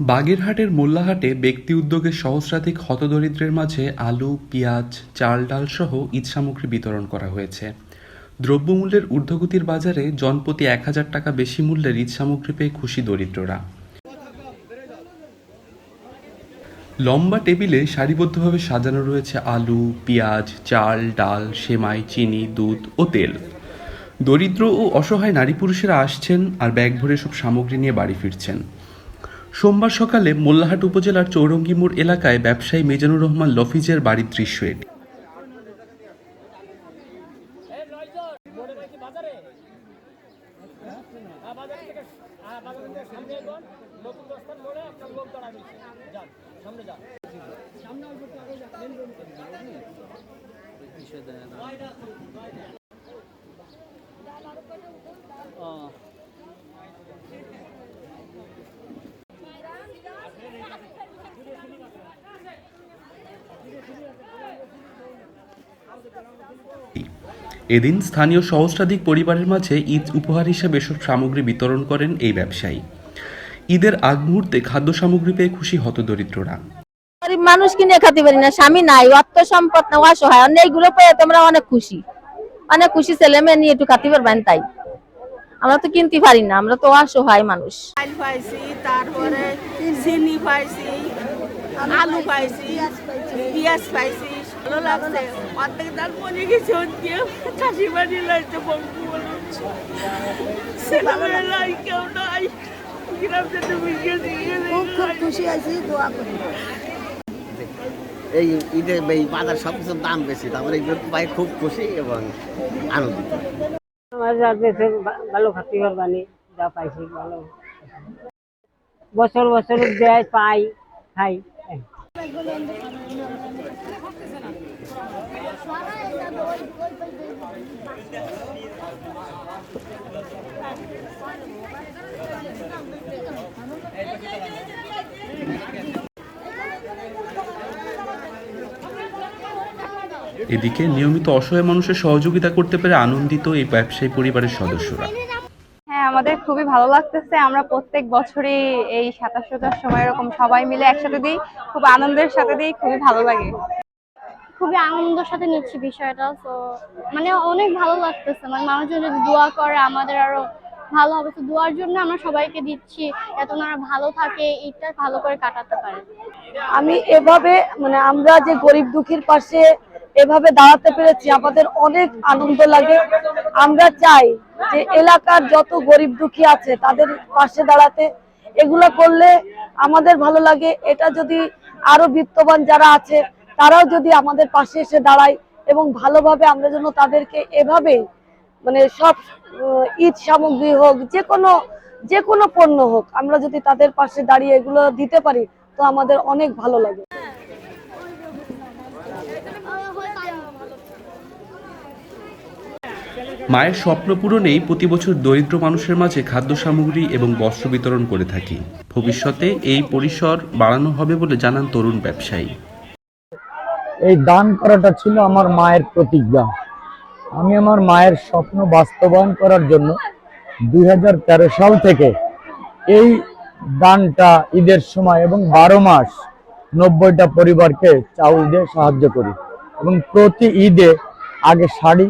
বাগেরহাটের মোল্লাহাটে ব্যক্তি উদ্যোগে সহস্রাধিক হতদরিদ্রের মাঝে আলু, পেঁয়াজ, চাল, ডাল সহ ঈদ সামগ্রী বিতরণ করা হয়েছে। দ্রব্যমূল্যের ঊর্ধ্বগতির বাজারে জনপ্রতি এক হাজার টাকা বেশি মূল্যের ঈদ সামগ্রী পেয়ে খুশি দরিদ্ররা। লম্বা টেবিলে সারিবদ্ধভাবে সাজানো রয়েছে আলু, পেঁয়াজ, চাল, ডাল, সেমাই, চিনি, দুধ ও তেল। দরিদ্র ও অসহায় নারী পুরুষেরা আসছেন আর ব্যাগ ভরে সব সামগ্রী নিয়ে বাড়ি ফিরছেন। সোমবার সকালে মোল্লাহাট উপজেলার চৌরঙ্গি মোড় এলাকায় ব্যবসায়ী মেজানুর রহমান লফিজের বাড়ির দৃশ্য এটি। এদিন স্থানীয় সহস্রাধিক পরিবারের মাঝে ঈদ উপহার হিসেবে এসব সামগ্রী বিতরণ করেন এই ব্যবসায়ী। ঈদের আগ মুহূর্তে খাদ্য সামগ্রী পেয়ে খুশি হতদরিদ্ররা। গরিব মানুষ কিনে খেতে পারি না স্বামী নাই অর্থ সম্পদ না অসহায় অন্য এইগুলো পেয়ে তোমরা অনেক খুশি। অনেক খুশি ছেলে মেয়ে নিয়ে একটু খাতে পারবেন তাই। আমরা তো কিনতে পারি না আমরা তো অসহায় মানুষ। চাল পাইছি তারপরে চিনি পাইছি আলু পাইছি পেঁয়াজ পাইছি ভালো লাগছে। অর্ধেক গেছে চাষি বাড়ি লাগছে বন্ধু ছেলেমেয়ে নাই কেউ নাই। গ্রাম থেকে গেছি খুব খুব খুশি আছি দোয়া করি। এই ঈদের এই বাজার সব কিছুর দাম বেশি তারপরে এইগুলো পাই খুব খুশি এবং আনন্দিত। আমার দেশে ভালো খাতি পারবানি যা পাইছি ভালো। বছর বছর দেয় পাই খাই। এদিকে নিয়মিত অসহায় মানুষের সহযোগিতা করতে পেরে আনন্দিত এই ব্যবসায়ী পরিবারের সদস্যরা। আমাদের খুবই ভালো লাগতেছে। আমরা প্রত্যেক বছরই এই সাতাশ রোজার সময় এরকম সবাই মিলে একসাথে দিই। খুব আনন্দের সাথে দিই খুবই ভালো লাগে। খুবই আনন্দের সাথে নিচ্ছি বিষয়টা তো মানে অনেক ভালো লাগতেছে। মানে মানুষজন যদি দোয়া করে আমাদের আরও ভালো হবে। তো দোয়ার জন্য আমরা সবাইকে দিচ্ছি যাতে ওনারা ভালো থাকে ঈদটা ভালো করে কাটাতে পারে। আমি এভাবে মানে আমরা যে গরিব দুঃখীর পাশে এভাবে দাঁড়াতে পেরেছি, আমাদের অনেক আনন্দ লাগে। আমরা চাই যে এলাকার যত গরিব দুঃখী আছে, তাদের পাশে দাঁড়াতে। এগুলো করলে আমাদের ভালো লাগে। এটা যদি আরও বিত্তবান যারা আছে, তারাও যদি আমাদের পাশে এসে দাঁড়ায় এবং ভালোভাবে আমরা যেন তাদেরকে এভাবে মানে সব ঈদ সামগ্রী হোক, যে কোনো যে কোনো পণ্য হোক, আমরা যদি তাদের পাশে দাঁড়িয়ে এগুলো দিতে পারি, তো আমাদের অনেক ভালো লাগে। মায়ের স্বপ্ন পূরণেই প্রতি বছর দরিদ্র মানুষের মাঝে খাদ্য সামগ্রী এবং বস্ত্র বিতরণ করে থাকি। ভবিষ্যতে এই পরিসর বাড়ানো হবে বলে জানান তরুণ ব্যবসায়ী। এই দান করাটা ছিল আমার মায়ের প্রতিজ্ঞা। আমি আমার মায়ের স্বপ্ন বাস্তবায়ন করার জন্য দুই হাজার তেরো সাল থেকে এই দানটা ঈদের সময় এবং বারো মাস নব্বইটা পরিবারকে চাউল দিয়ে সাহায্য করি এবং প্রতি ঈদে আগে শাড়ি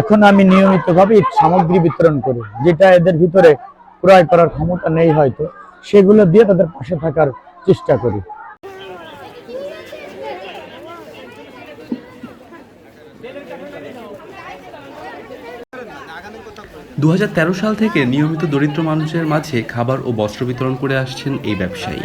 এখন আমি নিয়মিতভাবে ঈদ সামগ্রী বিতরণ করি, যেটা এদের ভিতরে ক্রয় করার ক্ষমতা নেই হয়তো, সেগুলো দিয়ে তাদের পাশে থাকার চেষ্টা করি। দু হাজার তেরো সাল থেকে নিয়মিত দরিদ্র মানুষের মাঝে খাবার ও বস্ত্র বিতরণ করে আসছেন এই ব্যবসায়ী।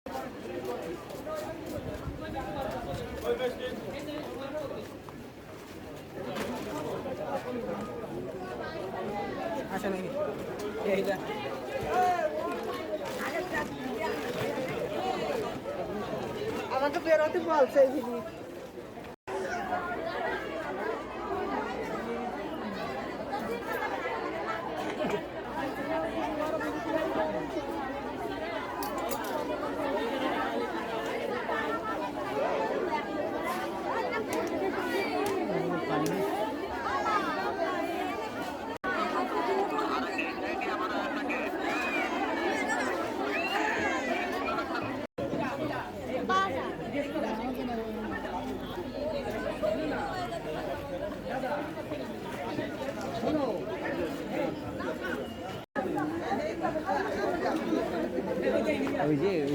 আসে নাকি এইটা আমাকে বেরোতে বলছে এই we do.